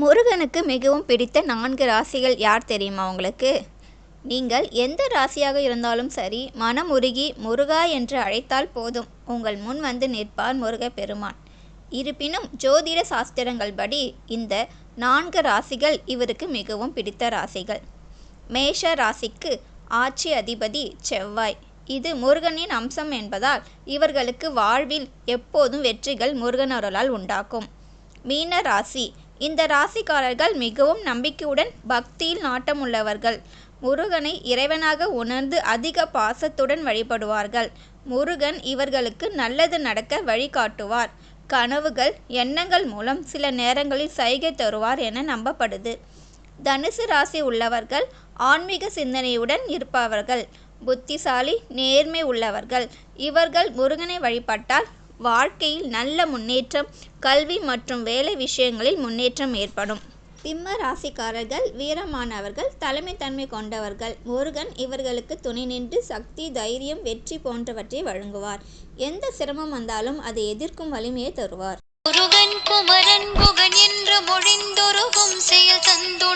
முருகனுக்கு மிகவும் பிடித்த நான்கு ராசிகள் யார் தெரியுமா உங்களுக்கு? நீங்கள் எந்த ராசியாக இருந்தாலும் சரி மனம் உருகி முருகா என்று அழைத்தால் போதும். உங்கள் முன் வந்து நிற்பார் முருக பெருமான் இருப்பினும் ஜோதிட சாஸ்திரங்கள் படி இந்த நான்கு ராசிகள் இவருக்கு மிகவும் பிடித்த ராசிகள். மேஷ ராசிக்கு ஆட்சி அதிபதி செவ்வாய். இது முருகனின் அம்சம் என்பதால் இவர்களுக்கு வாழ்வில் எப்போதும் வெற்றிகள் முருகன் அருளால் உண்டாக்கும் மீன ராசி இந்த ராசிக்காரர்கள் மிகவும் நம்பிக்கையுடன் பக்தியில் நாட்டமுள்ளவர்கள். முருகனை இறைவனாக உணர்ந்து அதிக பாசத்துடன் வழிபடுவார்கள். முருகன் இவர்களுக்கு நல்லது நடக்க வழிகாட்டுவார். கனவுகள் எண்ணங்கள் மூலம் சில நேரங்களில் சைகை தருவார் என நம்பப்படுது. தனுசு ராசி உள்ளவர்கள் ஆன்மீக சிந்தனையுடன் இருப்பவர்கள். புத்திசாலி நேர்மை உள்ளவர்கள். இவர்கள் முருகனை வழிபட்டால் வாழ்க்கையில் நல்ல முன்னேற்றம் கல்வி மற்றும் வேலை விஷயங்களில் முன்னேற்றம் ஏற்படும். சிம்ம ராசிக்காரர்கள் வீரமானவர்கள் தலைமைத்தன்மை கொண்டவர்கள் முருகன் இவர்களுக்கு துணை நின்று சக்தி தைரியம் வெற்றி போன்றவற்றை வழங்குவார். எந்த சிரமம் வந்தாலும் அதை எதிர்க்கும் வலிமையை தருவார். முருகன் குமரன் குகன் என்று மொழிந்தொருகும் செயல் தந்த